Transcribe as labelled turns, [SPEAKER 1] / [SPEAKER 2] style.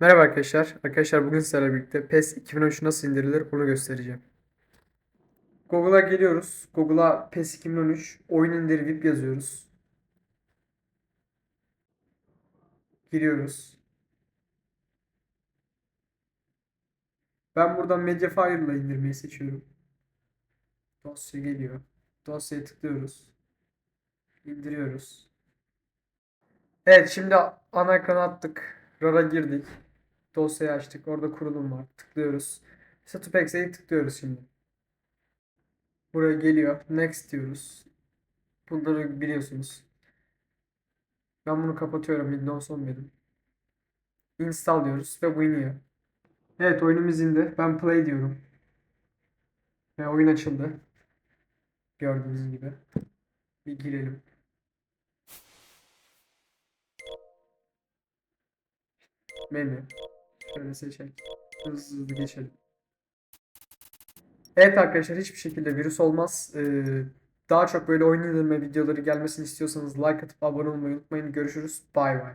[SPEAKER 1] Merhaba arkadaşlar. Arkadaşlar bugün sizlerle birlikte PES 2013 nasıl indirilir onu göstereceğim. Google'a geliyoruz. Google'a PES 2013 oyun indir VIP yazıyoruz. Giriyoruz. Ben buradan Mediafire ile indirmeyi seçiyorum. Dosya geliyor. Dosyaya tıklıyoruz. İndiriyoruz. Evet şimdi ana ekrana attık. RAR'a girdik. Dosyayı açtık. Orada kurulum var. Tıklıyoruz. Setupex'e tıklıyoruz şimdi. Buraya geliyor. Next diyoruz. Bunları biliyorsunuz. Ben bunu kapatıyorum. Windows 11. Install diyoruz ve bu. Evet oyunumuz indi. Ben play diyorum. Ve oyun açıldı. Gördüğünüz gibi. Bir girelim. Menü. Şöyle seçelim. Hızlı hızlı geçelim. Evet arkadaşlar hiçbir şekilde virüs olmaz. Ee, daha çok böyle oyun indirme videoları gelmesini istiyorsanız like atıp abone olmayı unutmayın. Görüşürüz. Bay bay.